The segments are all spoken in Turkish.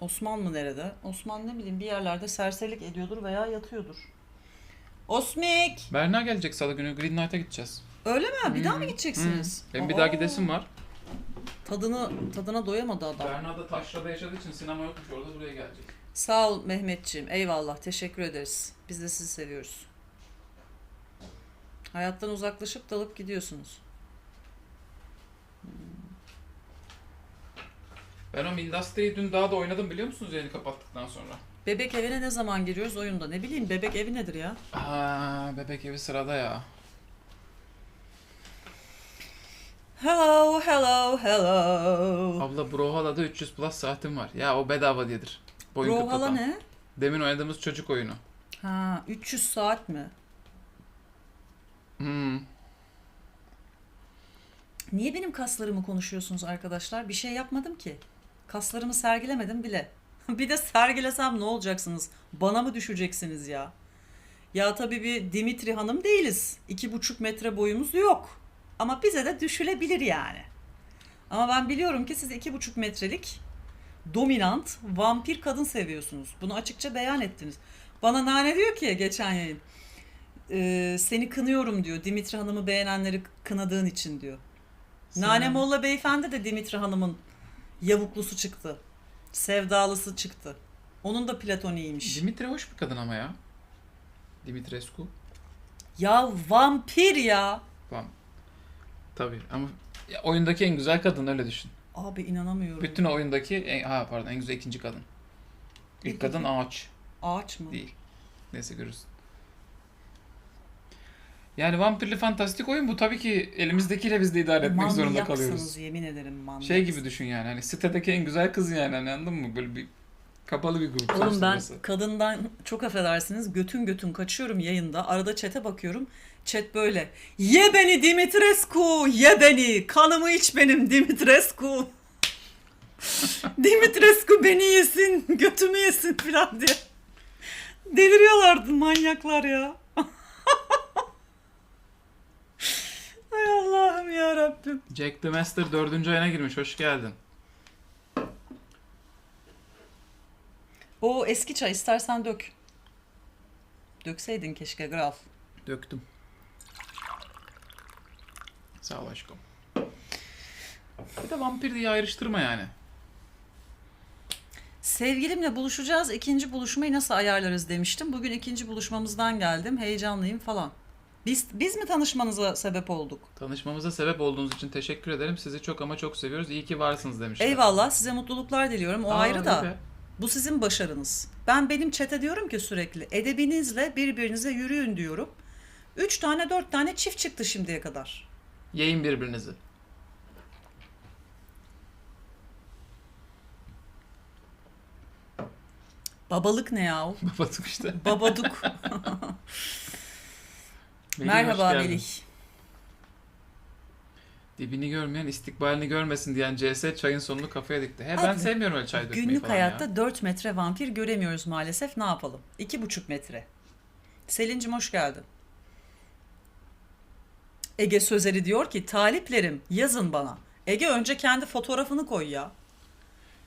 Osman mı nerede? Osman ne bileyim bir yerlerde serserilik ediyordur veya yatıyordur. Osmik! Berna gelecek salı günü Green Knight'a gideceğiz. Öyle mi? Bir daha mı Hmm. gideceksiniz? Benim bir Aa, daha gidesim var. Tadını, tadına doyamadı adam. Berna da Taşra'da yaşadığı için sinema yokmuş orada buraya gelecek. Sağ ol Mehmetciğim. Eyvallah. Teşekkür ederiz. Biz de sizi seviyoruz. Hayattan uzaklaşıp dalıp gidiyorsunuz. Ben o Industry'yi dün daha da oynadım biliyor musunuz yayını kapattıktan sonra? Bebek evine ne zaman giriyoruz oyunda? Ne bileyim bebek evi nedir ya? Aa, bebek evi sırada ya. Hello, hello, hello. Abla Brawlhalla'da 300 plus saatim var. Ya o bedava diyedir. Boyun Brawlhalla kapatan. ne? Demin oynadığımız çocuk oyunu. Ha, 300 saat mi? Hmm. Niye benim kaslarımı konuşuyorsunuz arkadaşlar? Bir şey yapmadım ki. Kaslarımı sergilemedim bile. bir de sergilesem ne olacaksınız? Bana mı düşeceksiniz ya? Ya tabii bir Dimitri Hanım değiliz. İki buçuk metre boyumuz yok. Ama bize de düşülebilir yani. Ama ben biliyorum ki siz iki buçuk metrelik dominant vampir kadın seviyorsunuz. Bunu açıkça beyan ettiniz. Bana Nane diyor ki geçen yayın. "Ee, seni kınıyorum diyor. Dimitri Hanım'ı beğenenleri kınadığın için diyor. Nane Molla Beyefendi de Dimitri Hanım'ın yavuklusu çıktı. Sevdalısı çıktı. Onun da platoniymiş. Dimitri hoş bir kadın ama ya. Dimitrescu. ya vampir ya. Tamam. Tabii ama ya, oyundaki en güzel kadın öyle düşün. Abi inanamıyorum. Bütün oyundaki en, ha pardon en güzel ikinci kadın. İlk İlk kadın ağaç Ağaç mı? değil. Neyse görürsün. Yani vampirli fantastik oyun bu tabii ki elimizdekiyle biz de idare etmek zorunda Manyaksınız kalıyoruz. yemin ederim manyak. Şey gibi düşün yani hani sitedeki en güzel kız yani hani anladın mı? Böyle bir kapalı bir grup Oğlum ben kadından çok affedersiniz götün götün kaçıyorum yayında. Arada çete bakıyorum. Chat böyle. Ye beni Dimitrescu, ye beni. Kanımı iç benim Dimitrescu. Dimitrescu beni yesin, götümü yesin falan diye. Deliriyorlardı manyaklar ya. Allah'ım ya Rabbim. Jack the Master dördüncü ayına girmiş. Hoş geldin. O eski çay istersen dök. Dökseydin keşke Graf. Döktüm. Sağ ol aşkım. Bir de vampir diye ayrıştırma yani. Sevgilimle buluşacağız. İkinci buluşmayı nasıl ayarlarız demiştim. Bugün ikinci buluşmamızdan geldim. Heyecanlıyım falan. Biz biz mi tanışmanıza sebep olduk? Tanışmamıza sebep olduğunuz için teşekkür ederim. Sizi çok ama çok seviyoruz. İyi ki varsınız demişler. Eyvallah size mutluluklar diliyorum. O Aa, ayrı da. öyle. Bu sizin başarınız. Ben benim çete diyorum ki sürekli edebinizle birbirinize yürüyün diyorum. Üç tane dört tane çift çıktı şimdiye kadar. Yiyin birbirinizi. Babalık ne yahu? Babadık işte. Babaduk. Melih, Merhaba. Melih. Dibini görmeyen istikbalini görmesin diyen CS çayın sonunu kafaya dikti. He ben Abi, sevmiyorum öyle çay dökmeyi Günlük falan hayatta ya. 4 metre vampir göremiyoruz maalesef. Ne yapalım? 2,5 metre. Selin'cim hoş geldin. Ege Sözeri diyor ki taliplerim yazın bana. Ege önce kendi fotoğrafını koy ya.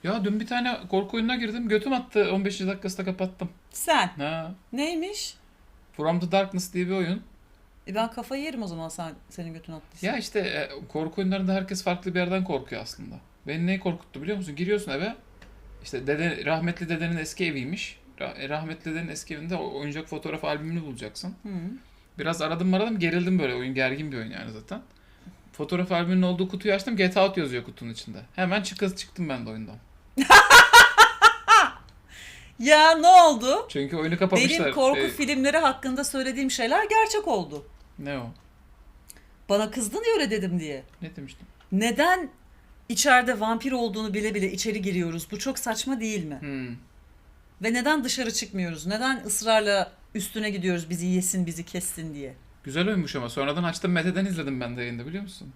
Ya dün bir tane korku oyununa girdim. Götüm attı. 15. dakikasında kapattım. Sen. Ha. Neymiş? From the Darkness diye bir oyun. E ben kafayı yerim o zaman sen senin götün attıysa. Ya işte e, korku oyunlarında herkes farklı bir yerden korkuyor aslında. Beni ne korkuttu biliyor musun? Giriyorsun eve. İşte dede, rahmetli dedenin eski eviymiş. E, rahmetli dedenin eski evinde oyuncak fotoğraf albümünü bulacaksın. Hı. Biraz aradım maradım gerildim böyle. Oyun gergin bir oyun yani zaten. Fotoğraf albümünün olduğu kutuyu açtım. Get Out yazıyor kutunun içinde. Hemen çıkız çıktım ben de oyundan. Ya ne oldu? Çünkü oyunu kapamışlar. Benim korku E, filmleri hakkında söylediğim şeyler gerçek oldu. Ne o? Bana kızdın ya öyle dedim diye. Ne demiştim? Neden içeride vampir olduğunu bile bile içeri giriyoruz? Bu çok saçma değil mi? Hmm. Ve neden dışarı çıkmıyoruz? Neden ısrarla üstüne gidiyoruz bizi yesin bizi kessin diye? Güzel oyunmuş ama sonradan açtım Mete'den izledim ben de yayında biliyor musun?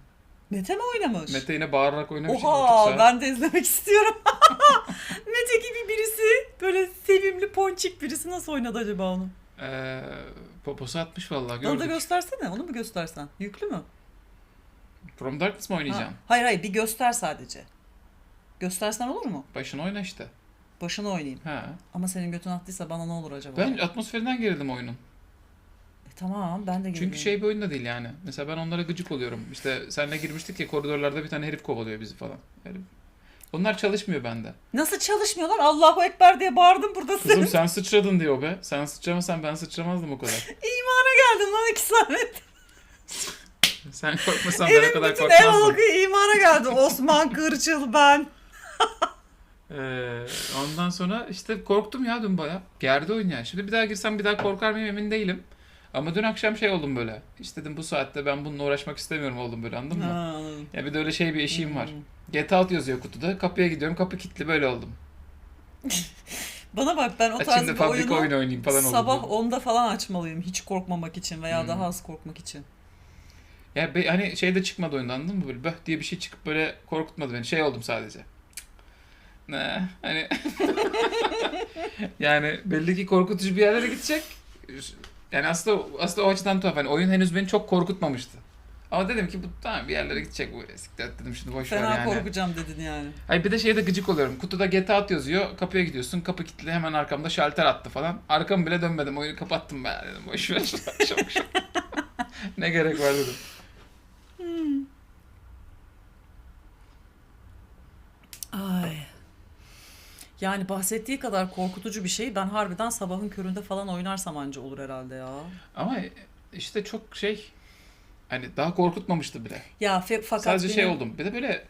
Mete mi oynamış? Mete yine bağırarak oynamış. Oha ben de izlemek istiyorum. Mete gibi birisi böyle sevimli ponçik birisi nasıl oynadı acaba onu? Ee, poposu atmış vallahi Onu da gördük. göstersene onu mu göstersen? Yüklü mü? From Darkness mı Ha. oynayacağım? Hayır hayır bir göster sadece. Göstersen olur mu? Başını oyna işte. Başını oynayayım. Ha. Ama senin götün attıysa bana ne olur acaba? Ben atmosferinden gerildim oyunun. E, tamam ben de Çünkü geleyim. şey bir oyun da değil yani. Mesela ben onlara gıcık oluyorum. İşte seninle girmiştik ya koridorlarda bir tane herif kovalıyor bizi falan. Yani onlar çalışmıyor bende. Nasıl çalışmıyorlar? Allahu Ekber diye bağırdım burada Kızım sen. sen sıçradın diyor be. Sen sıçramasan ben sıçramazdım o kadar. İmana geldin lan iki saniye. Sen korkmasan ben o kadar bütün ev korkmazdım. halkı imana geldi. Osman Kırçıl ben. Ee, ondan sonra işte korktum ya dün baya. Gerdi oyun yani. Şimdi bir daha girsem bir daha korkar mıyım emin değilim. Ama dün akşam şey oldum böyle. İşte dedim bu saatte ben bununla uğraşmak istemiyorum oldum böyle anladın mı? Ha, anladım. Ya bir de öyle şey bir eşiğim var. Hmm. Get out yazıyor kutuda. Kapıya gidiyorum. Kapı kilitli böyle oldum. Bana bak ben o tarz bir oyunu oyunu oynayayım falan sabah böyle. 10'da falan açmalıyım. Hiç korkmamak için veya Hmm. daha az korkmak için. Ya be- hani şey de çıkmadı oyunda anladın mı? Böyle böh diye bir şey çıkıp böyle korkutmadı beni. Şey oldum sadece. Ne? Hani yani belli ki korkutucu bir yerlere gidecek. Yani aslında aslında o açıdan tuhaf. Hani oyun henüz beni çok korkutmamıştı. Ama dedim ki bu tamam bir yerlere gidecek bu. Siktir dedim şimdi boş ver Fena yani. korkacağım dedin yani. Hayır bir de şeyde gıcık oluyorum. Kutuda get out yazıyor. Kapıya gidiyorsun. Kapı kilitli. Hemen arkamda şalter attı falan. Arkamı bile dönmedim. Oyunu kapattım ben dedim. Boş ver. Çabuk çabuk. ne gerek var dedim. Ay. Yani bahsettiği kadar korkutucu bir şey ben harbiden sabahın köründe falan oynarsam anca olur herhalde ya. Ama işte çok şey hani daha korkutmamıştı bile. Ya fe- fakat Sadece şey benim- oldum. Bir de böyle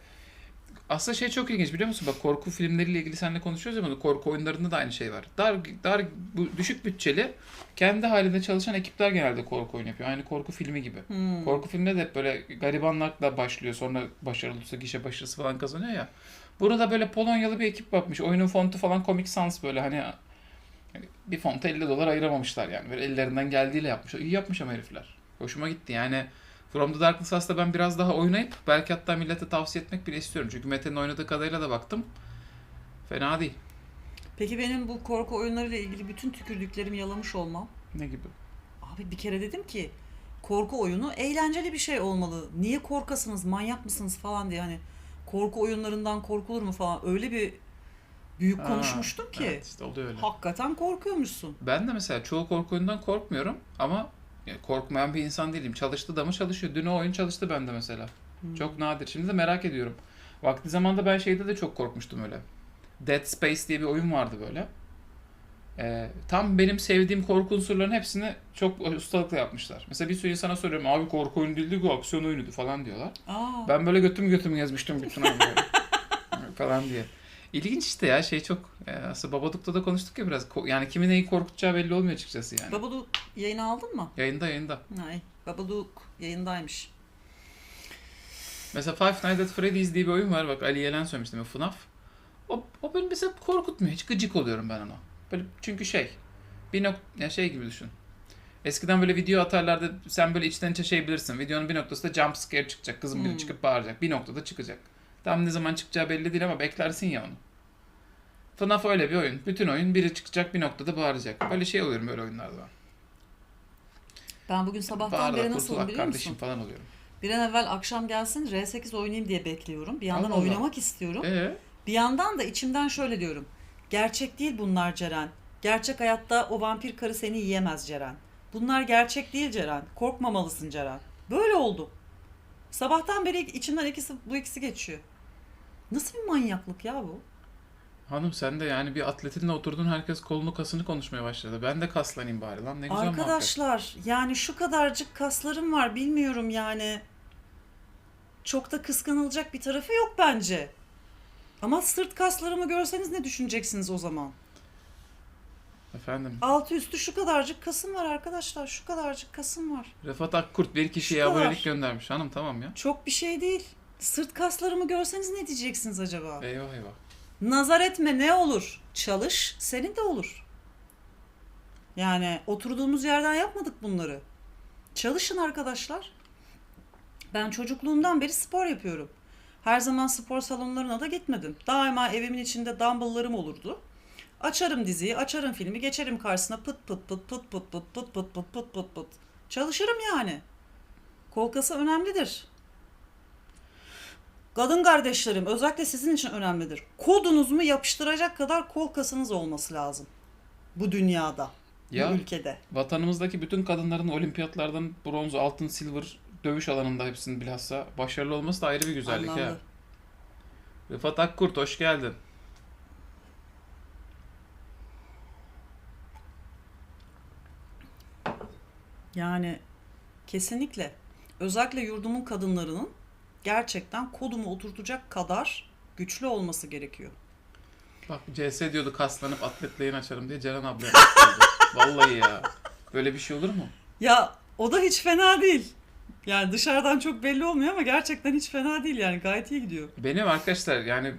aslında şey çok ilginç biliyor musun? Bak korku filmleriyle ilgili seninle konuşuyoruz ya bunu. Korku oyunlarında da aynı şey var. Dar dar bu düşük bütçeli kendi halinde çalışan ekipler genelde korku oyunu yapıyor. Aynı korku filmi gibi. Hmm. Korku filmde de hep böyle garibanlıkla başlıyor. Sonra başarılı olursa gişe başarısı falan kazanıyor ya. Burada böyle Polonyalı bir ekip yapmış. Oyunun fontu falan Comic Sans böyle hani bir fonta 50 dolar ayıramamışlar yani. Böyle ellerinden geldiğiyle yapmışlar. İyi yapmış ama herifler. Hoşuma gitti yani. From the Darkness aslında ben biraz daha oynayıp belki hatta millete tavsiye etmek bile istiyorum. Çünkü Mete'nin oynadığı kadarıyla da baktım. Fena değil. Peki benim bu korku oyunlarıyla ilgili bütün tükürdüklerimi yalamış olmam. Ne gibi? Abi bir kere dedim ki korku oyunu eğlenceli bir şey olmalı. Niye korkasınız, manyak mısınız falan diye hani korku oyunlarından korkulur mu falan öyle bir büyük Ha, konuşmuştum ki. Evet işte oluyor öyle. Hakikaten korkuyormuşsun. Ben de mesela çoğu korku oyundan korkmuyorum ama korkmayan bir insan değilim. Çalıştı da mı çalışıyor. Dün o oyun çalıştı bende mesela. Hmm. Çok nadir. Şimdi de merak ediyorum. Vakti zamanda ben şeyde de çok korkmuştum öyle. Dead Space diye bir oyun vardı böyle. Ee, tam benim sevdiğim korku unsurlarının hepsini çok ustalıkla yapmışlar. Mesela bir sürü insana soruyorum abi korku oyunu değildi bu aksiyon oyunuydu falan diyorlar. Aa, Ben böyle götüm götüm gezmiştim bütün oyunları. falan diye. İlginç işte ya şey çok. e, Aslında Babadook'ta da konuştuk ya biraz. Ko- Yani kimin neyi korkutacağı belli olmuyor açıkçası yani. Babadook yayını aldın mı? Yayında yayında. Ay, Babadook yayındaymış. Mesela Five Nights at Freddy's diye bir oyun var. Bak Ali Yelen söylemişti mi FNAF. O, o beni mesela korkutmuyor. Hiç gıcık oluyorum ben ona. Böyle çünkü şey bir nok ya şey gibi düşün. Eskiden böyle video atarlardı sen böyle içten içe şey bilirsin. Videonun bir noktasında jump scare çıkacak. Kızım biri Hmm. çıkıp bağıracak. Bir noktada çıkacak. Tam ne zaman çıkacağı belli değil ama beklersin ya onu. FNAF öyle bir oyun. Bütün oyun biri çıkacak bir noktada bağıracak. Böyle şey oluyorum böyle oyunlarda ben. Bugün sabahtan Bağır da beri kurtulak biliyor kardeşim musun? falan oluyorum. Bir an evvel akşam gelsin R8 oynayayım diye bekliyorum. Bir yandan Allah Allah. oynamak istiyorum. Ee, Bir yandan da içimden şöyle diyorum. Gerçek değil bunlar Ceren. Gerçek hayatta o vampir karı seni yiyemez Ceren. Bunlar gerçek değil Ceren. Korkmamalısın Ceren. Böyle oldu. Sabahtan beri içimden ikisi bu ikisi geçiyor. Nasıl bir manyaklık ya bu? Hanım sen de yani bir atletinle oturdun herkes kolunu kasını konuşmaya başladı. Ben de kaslanayım bari lan ne güzel muhabbet. Arkadaşlar yani şu kadarcık kaslarım var bilmiyorum yani. Çok da kıskanılacak bir tarafı yok bence. Ama sırt kaslarımı görseniz ne düşüneceksiniz o zaman? Efendim Altı üstü şu kadarcık kasım var arkadaşlar. Şu kadarcık kasım var. Rıfat Akkurt bir kişiye Şu kadar. abonelik göndermiş. Hanım tamam ya. Çok bir şey değil. Sırt kaslarımı görseniz ne diyeceksiniz acaba? Eyvah eyvah. Nazar etme ne olur? Çalış, senin de olur. Yani oturduğumuz yerden yapmadık bunları. Çalışın arkadaşlar. Ben çocukluğumdan beri spor yapıyorum. Her zaman spor salonlarına da gitmedim. Daima evimin içinde dumbbelllarım olurdu. Açarım diziyi, açarım filmi, geçerim karşısına pıt pıt pıt pıt pıt pıt pıt pıt pıt pıt pıt pıt. Çalışırım yani. Kol kası önemlidir. kadın kardeşlerim özellikle sizin için önemlidir. Kodunuzu yapıştıracak kadar kol kasınız olması lazım. Bu dünyada, Ya bu ülkede. vatanımızdaki bütün kadınların olimpiyatlardan bronz, altın, silver dövüş alanında hepsinin bilhassa başarılı olması da ayrı bir güzellik Anlamlı. ha. Rıfat Akkurt hoş geldin. Yani kesinlikle. Özellikle yurdumun kadınlarının gerçekten kodumu oturtacak kadar güçlü olması gerekiyor. Bak CS diyordu kaslanıp atletle yayın açarım diye Ceren abla yapmıştı. Vallahi ya. Böyle bir şey olur mu? Ya o da hiç fena değil. Yani dışarıdan çok belli olmuyor ama gerçekten hiç fena değil yani gayet iyi gidiyor. Benim arkadaşlar yani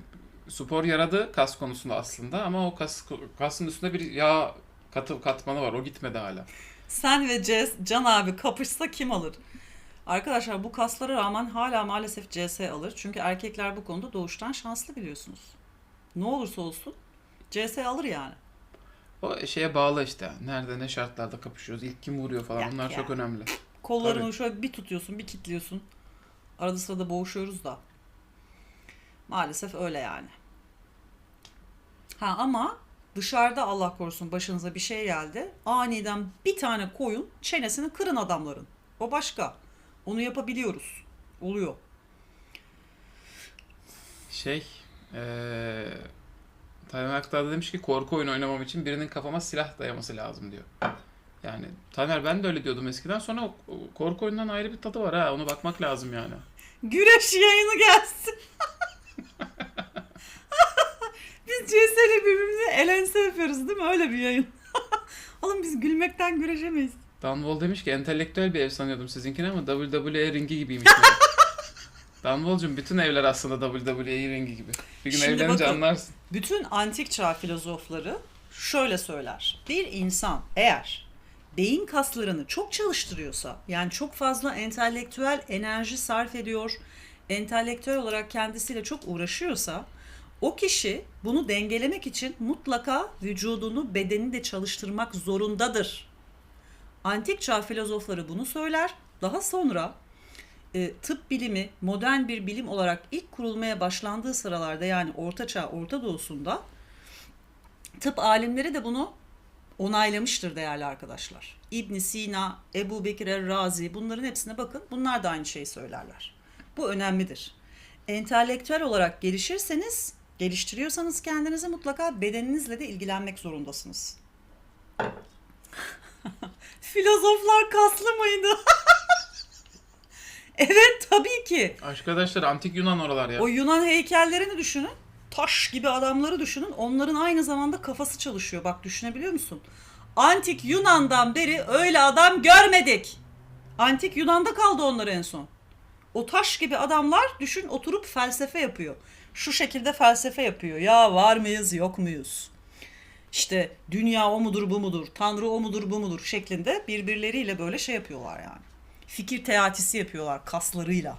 spor yaradı kas konusunda aslında ama o kas kasın üstünde bir yağ katı katmanı var. O gitmedi hala. Sen ve CS, Can abi kapışsa kim alır? Arkadaşlar bu kaslara rağmen hala maalesef CS alır. Çünkü erkekler bu konuda doğuştan şanslı biliyorsunuz. Ne olursa olsun CS alır yani. O şeye bağlı işte. Nerede ne şartlarda kapışıyoruz. İlk kim vuruyor falan. Yok Bunlar ya. çok önemli. Kollarını Tabii. şöyle bir tutuyorsun, bir kilitliyorsun. Arada sırada boğuşuyoruz da. Maalesef öyle yani. Ha ama dışarıda Allah korusun başınıza bir şey geldi. Aniden bir tane koyun çenesini kırın adamların. O başka. Onu yapabiliyoruz. Oluyor. Şey eee Taner Aktar da demiş ki korku oyunu oynamam için birinin kafama silah dayaması lazım diyor. Yani Taner ben de öyle diyordum eskiden. Sonra o, o korku oyunundan ayrı bir tadı var ha. Ona bakmak lazım yani. Güreş yayını gelsin. biz CS'yle birbirimize elense yapıyoruz değil mi? Öyle bir yayın. Oğlum biz gülmekten güreşemeyiz. Danwol demiş ki entelektüel bir ev sanıyordum sizinkini ama WWE ringi gibiymiş. diyor. Danwol'cum bütün evler aslında WWE ringi gibi. Bir gün Şimdi evlenince bakın. anlarsın. Bütün antik çağ filozofları şöyle söyler. Bir insan eğer beyin kaslarını çok çalıştırıyorsa, yani çok fazla entelektüel enerji sarf ediyor, entelektüel olarak kendisiyle çok uğraşıyorsa, o kişi bunu dengelemek için mutlaka vücudunu, bedenini de çalıştırmak zorundadır. Antik çağ filozofları bunu söyler. Daha sonra e, tıp bilimi modern bir bilim olarak ilk kurulmaya başlandığı sıralarda yani Orta Çağ, Orta Doğu'sunda tıp alimleri de bunu onaylamıştır değerli arkadaşlar. İbn Sina, Ebu Bekir el-Razi bunların hepsine bakın. Bunlar da aynı şeyi söylerler. Bu önemlidir. Entelektüel olarak gelişirseniz, geliştiriyorsanız kendinizi mutlaka bedeninizle de ilgilenmek zorundasınız. Filozoflar kaslı mıydı? evet tabii ki. Arkadaşlar antik Yunan oralar ya. O Yunan heykellerini düşünün. Taş gibi adamları düşünün. Onların aynı zamanda kafası çalışıyor. Bak düşünebiliyor musun? Antik Yunan'dan beri öyle adam görmedik. Antik Yunan'da kaldı onlar en son. O taş gibi adamlar düşün oturup felsefe yapıyor. Şu şekilde felsefe yapıyor. Ya var mıyız yok muyuz? İşte dünya o mudur bu mudur, tanrı o mudur bu mudur şeklinde birbirleriyle böyle şey yapıyorlar yani. Fikir teatisi yapıyorlar kaslarıyla.